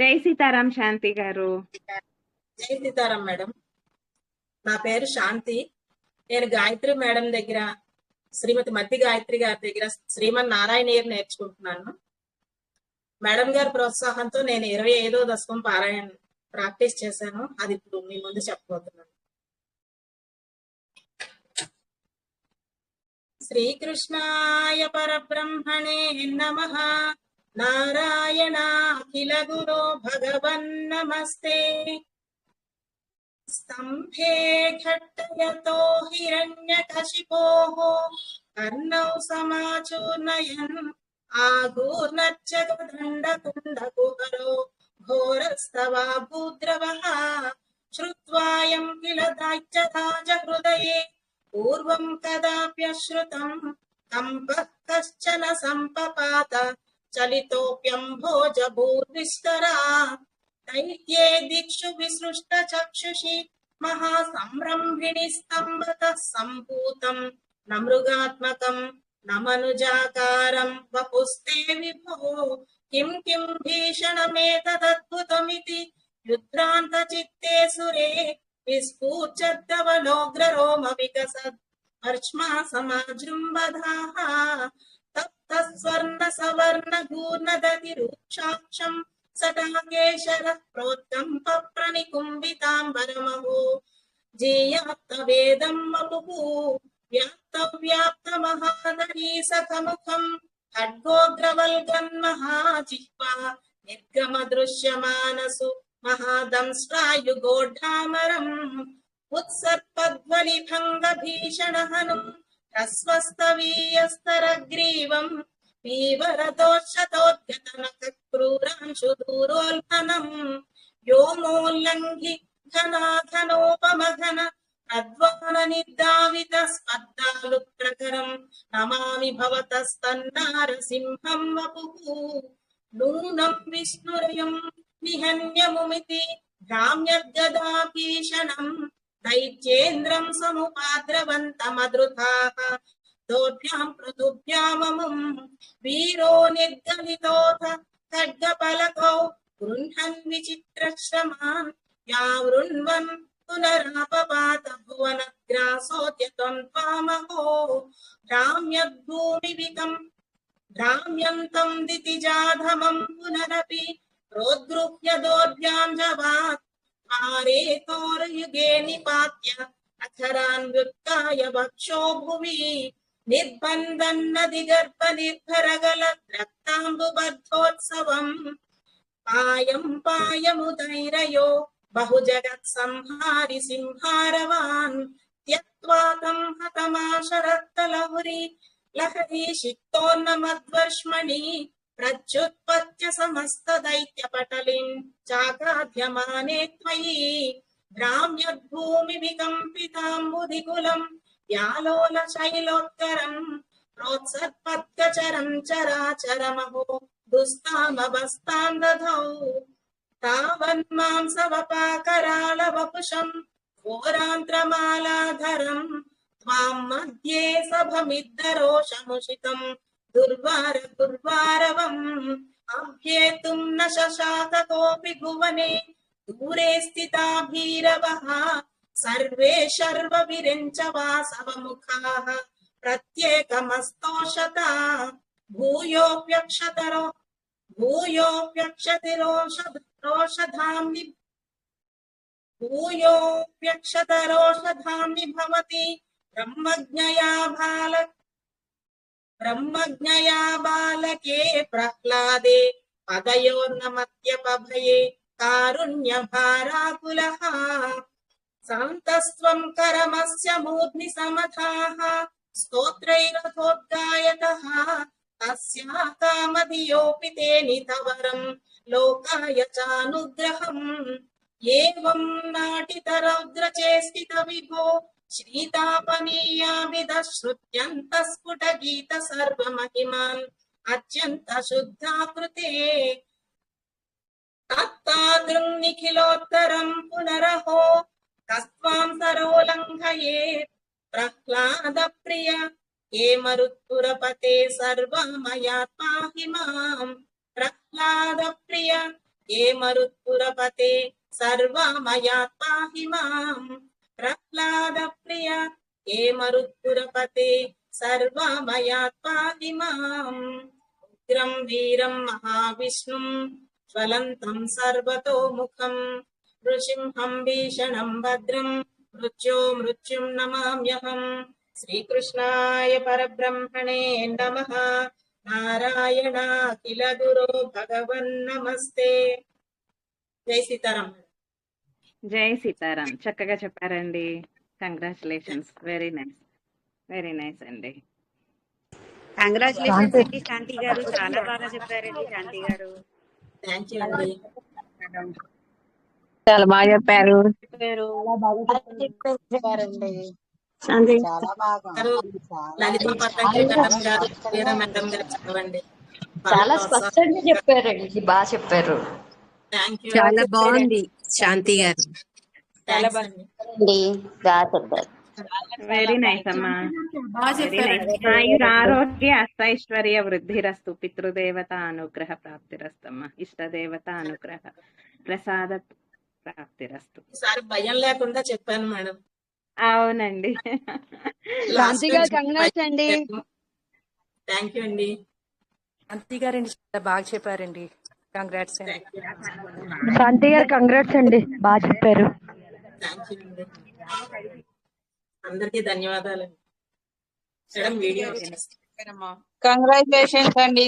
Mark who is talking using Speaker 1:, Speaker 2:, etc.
Speaker 1: జై సీతారాం శాంతి గారు.
Speaker 2: జై సీతారాం మేడం. నా పేరు శాంతి. నేను గాయత్రి మేడం దగ్గర శ్రీమతి మధ్య గాయత్రి గారి దగ్గర శ్రీమన్ నారాయణీయర్ నేర్చుకుంటున్నాను. మేడం గారి ప్రోత్సాహంతో నేను ఇరవై ఐదో దశకం పారాయణ ప్రాక్టీస్ చేశాను. అది ఇప్పుడు మీ ముందు చెప్పబోతున్నాను. శ్రీకృష్ణాయ పరబ్రహ్మణే నమ. నారాయణ అఖిల గురో భగవన్ నమస్తే स्तम्भे घट्टयतो हिरण्यकशिपोः कर्णौ समाचूर्णयन् आगूर्णच्चदण्डकुण्डकुहरो घोरस्तवा भूद्रवः श्रुत्वायं किल दाच्यथा हृदये पूर्वं कदाप्यश्रुतम् कम्पः कश्चन सम्पपात चलितोऽप्यम्भोजभूर्विस्तरा दैत्ये दिक्षु विसृष्ट चक्षुषि महासंरम्भिणि स्तम्भतः सम्भूतम् न मृगात्मकम् न मनुजाकारम् वपुस्ते विभो किम् किम् भीषणमेतदद्भुतमिति। युद्धान्तचित्ते सुरे विस्फूर्जद्दवलोग्ररोम विकसद् अर्ष्मा समाजृम्बधाः తస్వర్ణ సవర్ణ గూర్ణదతిరుక్షాక్షం సదా ప్రోత్తం పప్రని ప్రణికుంభితాంబరమహో జీయాప్త వేదం మపుపు వ్యాప్త వ్యాప్త మహానరీ సఖముఖం ఖడ్గోగ్రవల్గన్ మహాజిహ్వా నిర్గమ దృశ్యమానసు మహాదంశ్రాయు గోఢామరం ఉత్సర్పధ్వని భంగ భీషణ హనుం అస్వస్థవీయస్తరగ్రీవం పీవరతోషతోద్గతనక్రూరాంశుదూరోల్బనం వ్యోమోల్లంఘి ఘనాఘనోపమఘన నిర్దావిత స్పర్ధాలు ప్రకరం నమామి భవతస్తన్నారసింహం వపు. నూనం విష్ణురయం నిహన్యముమితి. గ్రామ్యద్గదాభీషణం दैत्येन्द्रम् समुपाद्रवन्तमधृताः। दोभ्याम् पृथुभ्याममुम् वीरो निर्गलितोऽथ खड्गपलकौ गृह्णन् विचित्रश्रमान् यावृण्वन् पुनरापपात भुवनग्रासोऽद्य त्वम् त्वामहो भ्राम्यद्भूमिविकम् भ्राम्यन्तम् दितिजाधमम् पुनरपि प्रोद्गृह्य दोर्भ्याम् जवात् पारेतोर्युगे निपात्य अखरान् व्युत्थाय वक्षो भुवि निर्बन्धन्नदिगर्भ निर्भरगल रक्ताम्बुबद्धोत्सवम् पायम् पायमुदैरयो बहुजगत् संहारि सिंहारवान् त्यक्त्वा तम् हतमाशरक्तलहुरी लहरी शिक्तोन्नमद्वर्ष्मणि ప్రత్యుత్పత్తి సమస్త దైత్య పటలిం చాకాధ్యమానే త్వయి. భ్రామ్యద్భూమి వికంపితాంబుధికులం వ్యాలోల శైలోత్తరం ప్రోత్సత్పత్యచరం చరాచరమహో దుస్తామవస్తాం దధౌ తావన్మాంసవపాకరాళ వపుషం ఘోరాంత్రమాలాధరం త్వాం మధ్యే సభమిద్దరోషముషితం दुर्वार दुर्वारवम्। अभ्येतुम् न शशाक कोऽपि भुवने। दूरे स्थिता भीरवः। सर्वे शर्वविरिञ्च वासवमुखाः। प्रत्येकमस्तोषता। भूयोऽप्यक्षतरो भूयोऽप्यक्षतिरोषधरोषधाम्नि भूयोऽप्यक्षतरोषधाम्नि भवति। ब्रह्मज्ञया बाल ब्रह्मज्ञया बालके प्रह्लादे पदयोर्नमत्यपभये कारुण्यभाराकुलः सान्तस्त्वम् करमस्य मूर्ध्नि समथाः स्तोत्रैरथोद्गायतः तस्या कामधियोऽपि ते नितवरम् लोकाय चानुग्रहम् एवम् नाटितरौद्रचेष्टित श्रीतापनीयाभिधश्रुत्यन्तस्फुटगीतसर्वमहिमाम् अत्यन्तशुद्धाकृते। तत्तादृम् निखिलोत्तरम् पुनरहो कस्त्वाम् सरोल्लङ्घयेत् प्रह्लादप्रिय हे मरुत्पुरपते सर्वमयात्मा हि माम्। प्रह्लादप्रिय हे मरुत्पुरपते सर्वमयात्मा हि माम्। ప్రహ్లాద ప్రియ ఏ మరుత్పురపతే సర్వమయాత్ ఉగ్రం వీరం మహావిష్ణుం జ్వలంతం సర్వతోముఖం. నృసింహం భీషణం భద్రం మృత్యో మృత్యుం నమామ్యహం. శ్రీకృష్ణాయ పరబ్రహ్మణే నమ. నారాయణ కిల గురో భగవన్ నమస్తే. జై సీతారాం.
Speaker 1: జై సీతారాం. చక్కగా చెప్పారండి. Congratulations very nice very nice అండి.
Speaker 3: కంగ్రాచులేషన్స్ అండి. శాంతి గారు చాలా బాగా చెప్పారండి. శాంతి గారు.
Speaker 4: చాలా బాగా చెప్పారు.
Speaker 5: చాలా స్పష్టంగా చెప్పారండి. బాగా చెప్పారు.
Speaker 4: చాలా బాగుంది. శాంతి గారు.
Speaker 1: వెరీ నైస్ అమ్మా. ఆరోగ్య అష్టైశ్వర్య వృద్ధిరస్తు పితృదేవత అనుగ్రహ ప్రాప్తిరస్తమ్మా. ఇష్టదేవత అనుగ్రహ ప్రసాద ప్రాప్తిరస్తు.
Speaker 2: ఈసారి భయం లేకుండా చెప్పాను మేడం.
Speaker 1: అవునండి.
Speaker 4: శాంతి గారు కంగ్రాట్స్ అండి.
Speaker 2: థ్యాంక్ యూ అండి.
Speaker 6: శాంతి గారండి చాలా బాగా చెప్పారండి. కంగ్రాట్స్ అండి.
Speaker 4: శాంతి గారు కంగ్రాట్స్ అండి. బాగా చెప్పారు.
Speaker 2: అందరికీ ధన్యవాదాలు.
Speaker 7: కంగ్రాచులేషన్స్ అండి.